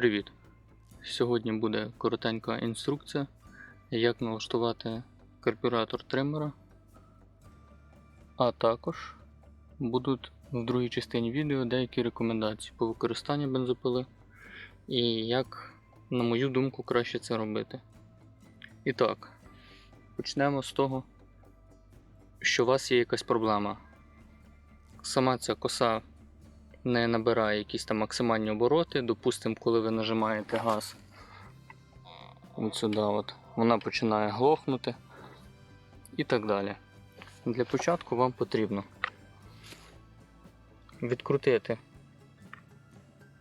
Привіт! Сьогодні буде коротенька інструкція, як налаштувати карбюратор тримера, а також будуть в другій частині відео деякі рекомендації по використанню бензопили і як, на мою думку, краще це робити. І так, почнемо з того, що у вас є якась проблема. Сама ця коса не набирає якісь там максимальні обороти. Допустимо, коли ви нажимаєте газ от сюди, от, вона починає глохнути і так далі. Для початку вам потрібно відкрутити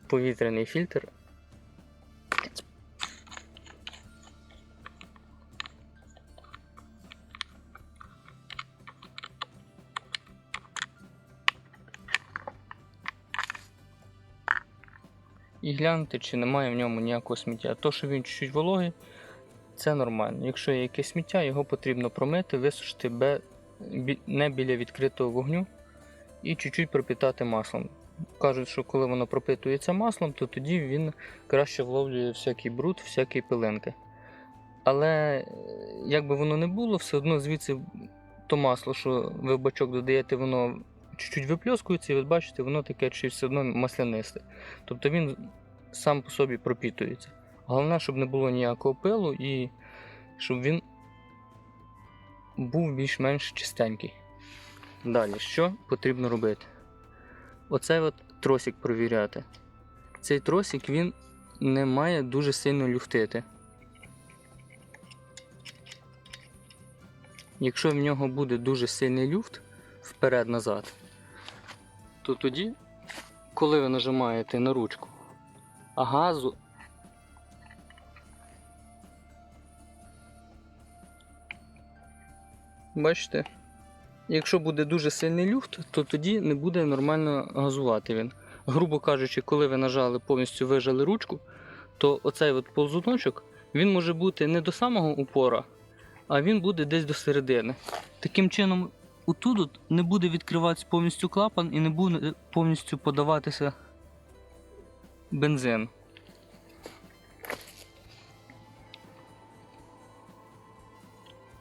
повітряний фільтр. І глянути, чи немає в ньому ніякого сміття. То, що він чуть-чуть вологий, це нормально. Якщо є якесь сміття, його потрібно промити, висушити бе- не біля відкритого вогню і чуть-чуть пропітати маслом. Кажуть, що коли воно пропитується маслом, то тоді він краще вловлює всякий бруд, всякі пилинки. Але е, як би воно не було, все одно звідси то масло, що ви в бачок додаєте, воно чуть-чуть випльоскується, і ви бачите, воно таке чи все одно маслянисте. Тобто він сам по собі пропітується. Головне, щоб не було ніякого пилу і щоб він був більш-менш чистенький. Далі, що потрібно робити? Оцей от тросик провіряти. Цей тросик він не має дуже сильно люфтити. Якщо в нього буде дуже сильний люфт вперед-назад, то тоді, коли ви нажимаєте на ручку, газу бачите, якщо буде дуже сильний люфт, то тоді не буде нормально газувати він. Грубо кажучи, коли ви нажали повністю вижали ручку, то оцей от ползуночок він може бути не до самого упора, а він буде десь до середини. Таким чином, отут от не буде відкриватися повністю клапан і не буде повністю подаватися бензин.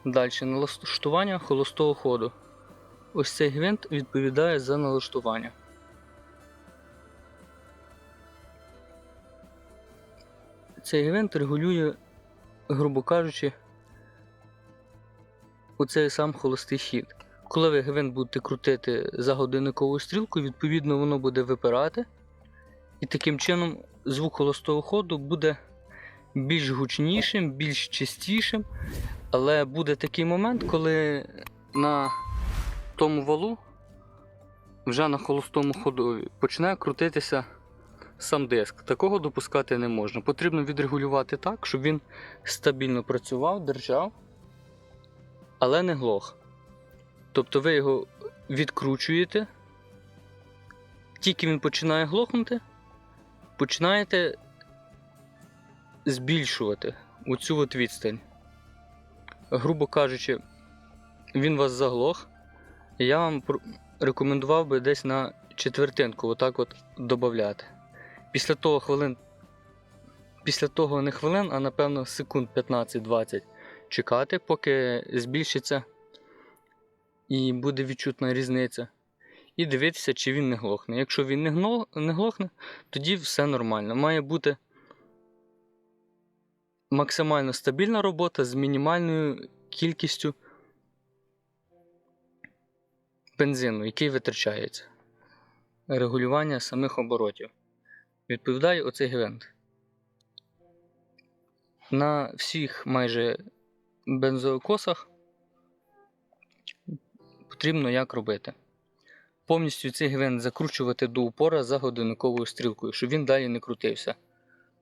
Далі налаштування холостого ходу. Ось цей гвинт відповідає за налаштування. Цей гвинт регулює, грубо кажучи, оцей сам холостий хід. Коли ви гвинт будете крутити за годинниковою стрілкою, відповідно воно буде випирати. І таким чином звук холостого ходу буде більш гучнішим, більш чистішим. Але буде такий момент, коли на тому валу, вже на холостому ходу, почне крутитися сам диск. Такого допускати не можна. Потрібно відрегулювати так, щоб він стабільно працював, держав, але не глох. Тобто ви його відкручуєте, тільки він починає глохнути, починаєте збільшувати оцю от відстань. Грубо кажучи, він вас заглох. Я вам рекомендував би десь на четвертинку отак от додати. Після того хвилин, після того не хвилин, а напевно секунд 15-20 чекати, поки збільшиться і буде відчутна різниця. І дивитися, чи він не глохне. Якщо він не, глохне, тоді все нормально. Має бути максимально стабільна робота з мінімальною кількістю бензину, який витрачається. Регулювання самих оборотів. Відповідає оцей гвинт. На всіх майже бензокосах потрібно як робити. Повністю цей гвинт закручувати до упора за годинниковою стрілкою, щоб він далі не крутився.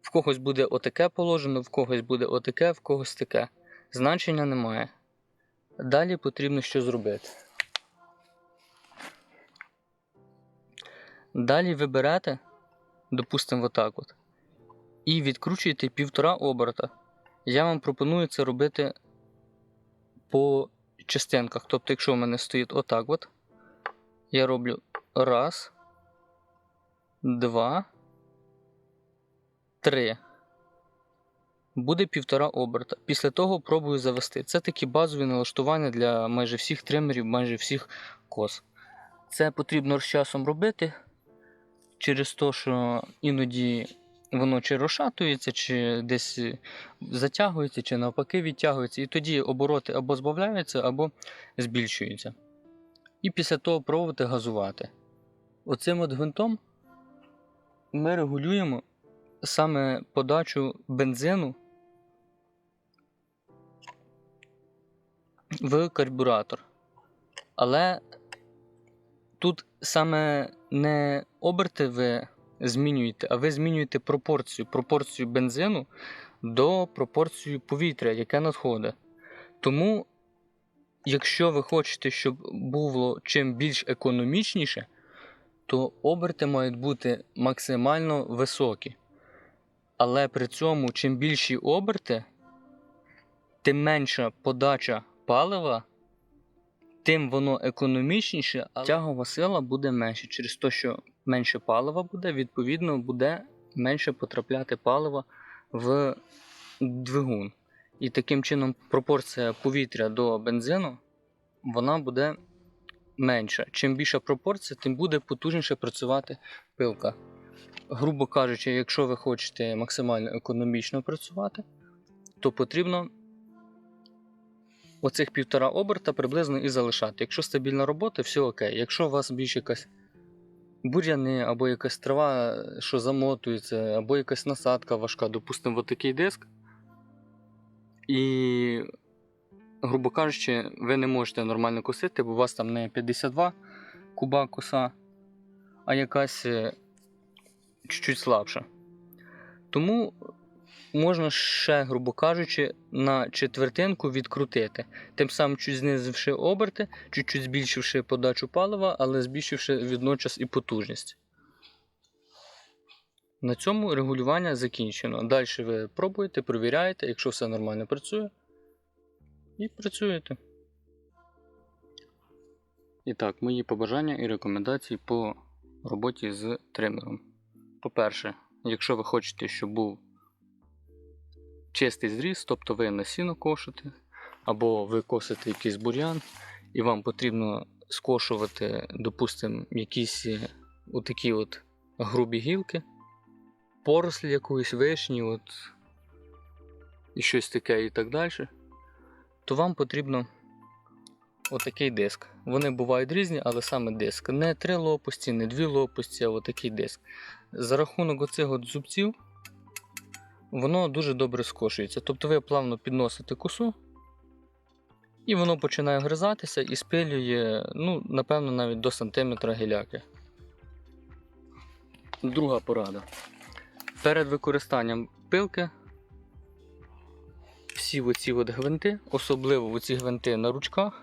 В когось буде отаке положено, в когось буде отаке, в когось таке. Значення немає. Далі потрібно що зробити. Далі ви берете, допустимо, отак от, і відкручуєте півтора оберта. Я вам пропоную це робити по частинках. Тобто, якщо в мене стоїть отак от, я роблю раз, два, 3. Буде півтора оберта. Після того пробую завести. Це такі базові налаштування для майже всіх тримерів, майже всіх кос. Це потрібно з часом робити через те, що іноді воно чи розшатується, чи десь е, затягується, чи навпаки відтягується. І тоді обороти або збавляються, або збільшуються. І після того пробувати газувати. Оцим от гвинтом ми регулюємо саме подачу бензину в карбюратор. Але тут саме не оберти ви змінюєте, а ви змінюєте пропорцію, пропорцію бензину до пропорції повітря, яке надходить. Тому, якщо ви хочете, щоб було чим більш економічніше, то оберти мають бути максимально високі. Але при цьому, чим більші оберти, тим менша подача палива, тим воно економічніше, а тягова сила буде менше. Через те, що менше палива буде, відповідно, буде менше потрапляти палива в двигун. І таким чином пропорція повітря до бензину вона буде менша. Чим більша пропорція, тим буде потужніше працювати пилка. Грубо кажучи, якщо ви хочете максимально економічно працювати, то потрібно оцих півтора оберта приблизно і залишати. Якщо стабільна робота, все окей. Якщо у вас більш якась бур'яни, або якась трава, що замотується, або якась насадка важка, допустимо, отакий диск. І, грубо кажучи, ви не можете нормально косити, бо у вас там не 52 куба коса, а якась е, чуть-чуть слабша. Тому можна ще, грубо кажучи, на четвертинку відкрутити. Тим самим чуть знизивши оберти, чуть-чуть збільшивши подачу палива, але збільшивши відночас і потужність. На цьому регулювання закінчено. Далі ви пробуєте, провіряєте, якщо все нормально працює. І працюєте. І так, мої побажання і рекомендації по роботі з тримером. По-перше, якщо ви хочете, щоб був чистий зріз, тобто ви на сіно кошите, або ви косите якийсь бур'ян, і вам потрібно скошувати, допустимо, якісь е, отакі от грубі гілки, порослі якоїсь вишні, от, і щось таке і так далі, то вам потрібно отакий диск. Вони бувають різні, але саме диск. Не три лопасті, не дві лопасті, а отакий диск. За рахунок оцих от зубців воно дуже добре скошується. Тобто ви плавно підносите косу, і воно починає гризатися і спилює, ну, напевно, навіть до сантиметра гіляки. Друга порада. Перед використанням пилки всі оці от гвинти, особливо оці гвинти на ручках,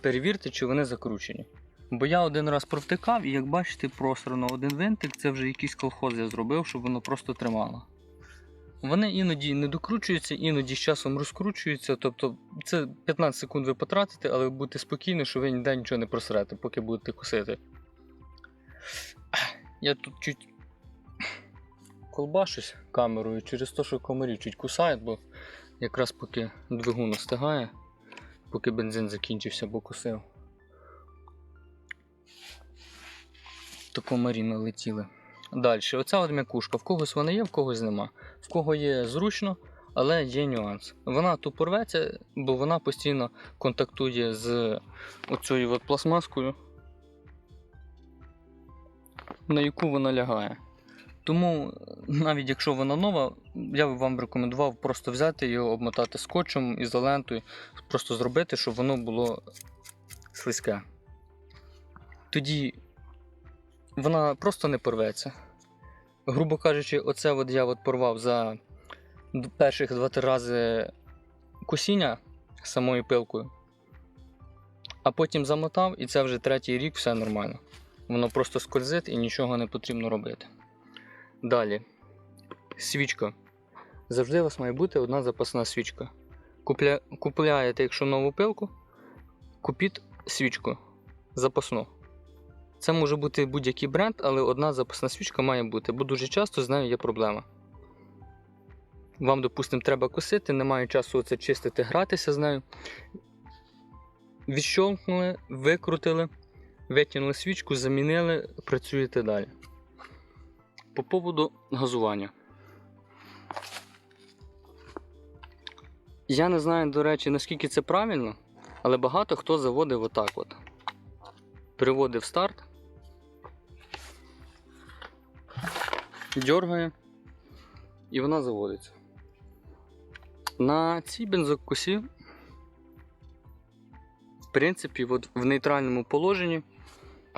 перевірте, чи вони закручені. Бо я один раз провтикав і як бачите, просрано один винтик, це вже якийсь колхоз я зробив, щоб воно просто тримало. Вони іноді не докручуються, іноді з часом розкручуються. Тобто це 15 секунд ви потратите, але ви будете спокійні, що ви ніде нічого не просрете, поки будете косити. Я тут чуть колбашусь камерою через те, що комарі чуть кусають, бо якраз поки двигун остигає, поки бензин закінчився, бо косив. То комарі налетіли. Далі, оця от м'якушка. В когось вона є, в когось нема. В кого є зручно, але є нюанс. Вона тупо рветься, бо вона постійно контактує з оцією от пластмаскою, на яку вона лягає. Тому, навіть якщо вона нова, я б вам рекомендував просто взяти його, обмотати скотчем, ізолентою, просто зробити, щоб воно було слизьке. Тоді вона просто не порветься. Грубо кажучи, оце от я от порвав за перших 2-3 рази косіння самою пилкою, а потім замотав, і це вже третій рік все нормально. Воно просто скользить і нічого не потрібно робити. Далі. Свічка. Завжди у вас має бути одна запасна свічка. Купля... Купляєте, якщо нову пилку, купіть свічку запасну. Це може бути будь-який бренд, але одна запасна свічка має бути, бо дуже часто з нею є проблема. Вам, допустимо, треба косити, немає часу оце чистити, гратися з нею. Відщолкнули, викрутили, витягнули свічку, замінили, працюєте далі. По поводу газування. Я не знаю, до речі, наскільки це правильно, але багато хто заводив отак от. Приводив старт, дергає, і вона заводиться. На цій бензокосі, в принципі, от в нейтральному положенні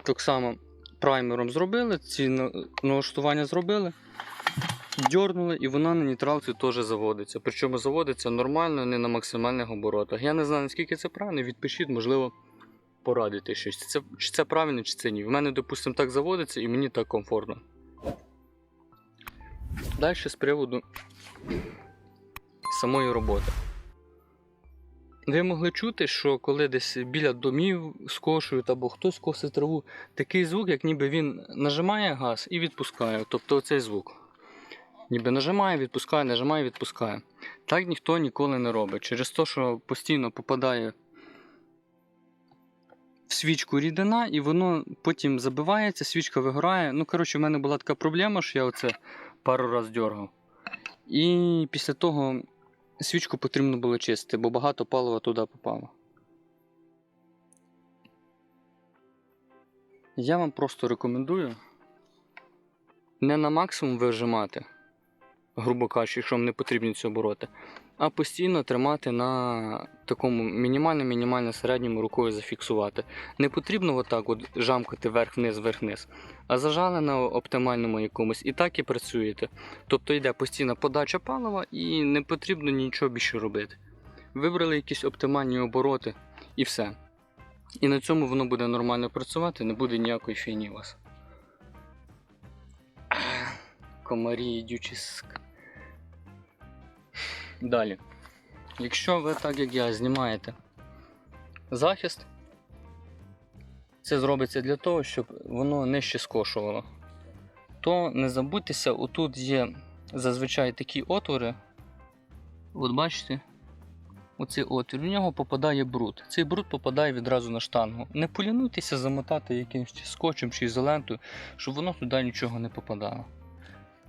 так само праймером зробили, ці налаштування зробили, дьорнули, і вона на нейтралці теж заводиться. Причому заводиться нормально, не на максимальних оборотах. Я не знаю, наскільки це правильно, відпишіть, можливо, порадити щось. Це, чи це правильно, чи це ні. В мене, допустимо, так заводиться і мені так комфортно. Далі з приводу самої роботи. Ви могли чути, що коли десь біля домів скошують або хтось косить траву, такий звук, як ніби він нажимає газ і відпускає. Тобто оцей звук. Ніби нажимає, відпускає, нажимає, відпускає. Так ніхто ніколи не робить. Через те, що постійно попадає в свічку рідина, і воно потім забивається, свічка вигорає. Ну, коротше, в мене була така проблема, що я оце пару раз дергав. І після того свічку потрібно було чистити, бо багато палива туди попало. Я вам просто рекомендую не на максимум вижимати, грубо кажучи, якщо вам не потрібні ці обороти, а постійно тримати на такому мінімально-мінімально середньому рукою зафіксувати. Не потрібно отак от жамкати вверх-вниз, вверх-вниз, а зажали на оптимальному якомусь і так і працюєте. Тобто йде постійна подача палива і не потрібно нічого більше робити. Вибрали якісь оптимальні обороти і все. І на цьому воно буде нормально працювати, не буде ніякої фігні у вас. Комарі йдючі ск. Далі. Якщо ви так як я знімаєте захист, це зробиться для того, щоб воно нижче скошувало. То не забудьтеся, отут є зазвичай такі отвори. От бачите, оцей отвір, в нього попадає бруд. Цей бруд попадає відразу на штангу. Не полінуйтеся замотати якимось скотчем чи ізолентою, щоб воно туди нічого не попадало.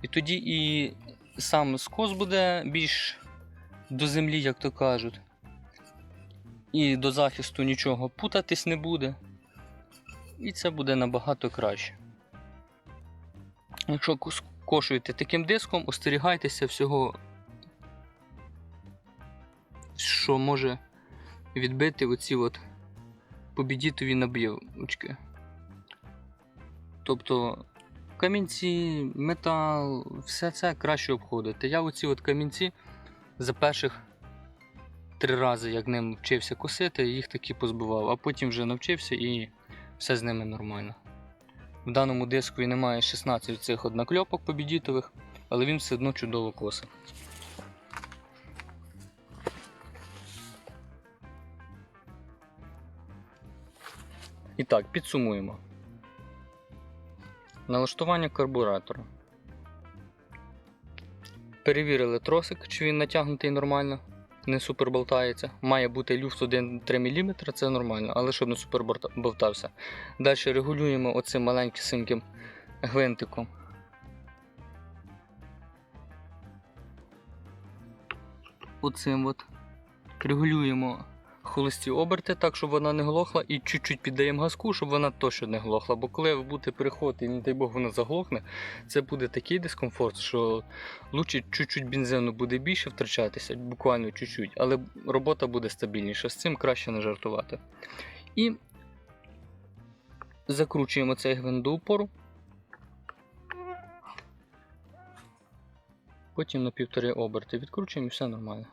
І тоді і сам скос буде більш до землі, як то кажуть. І до захисту нічого путатись не буде. І це буде набагато краще. Якщо кошуєте таким диском, остерігайтеся всього, що може відбити оці от побідітові набівочки. Тобто камінці, метал, все це краще обходити. Я оці от камінці за перших три рази, як ним вчився косити, їх таки позбивав, а потім вже навчився і все з ними нормально. В даному диску немає 16 цих однокльопок побідітових, але він все одно чудово косить. І так, підсумуємо. Налаштування карбуратора. Перевірили тросик, чи він натягнутий нормально, не супер болтається. Має бути люфт 1-3 мм, це нормально, але щоб не супер болтався. Далі регулюємо оцим маленьким гвинтиком. Оцим от регулюємо холості оберти так, щоб вона не глохла, і чуть-чуть піддаємо газку, щоб вона точно не глохла. Бо коли ви будете переходити і, не дай Бог, вона заглохне, це буде такий дискомфорт, що лучше чуть-чуть бензину буде більше втрачатися, буквально чуть-чуть, але робота буде стабільніша. З цим краще не жартувати. І закручуємо цей гвинт до упору. Потім на півтори оберти відкручуємо і все нормально.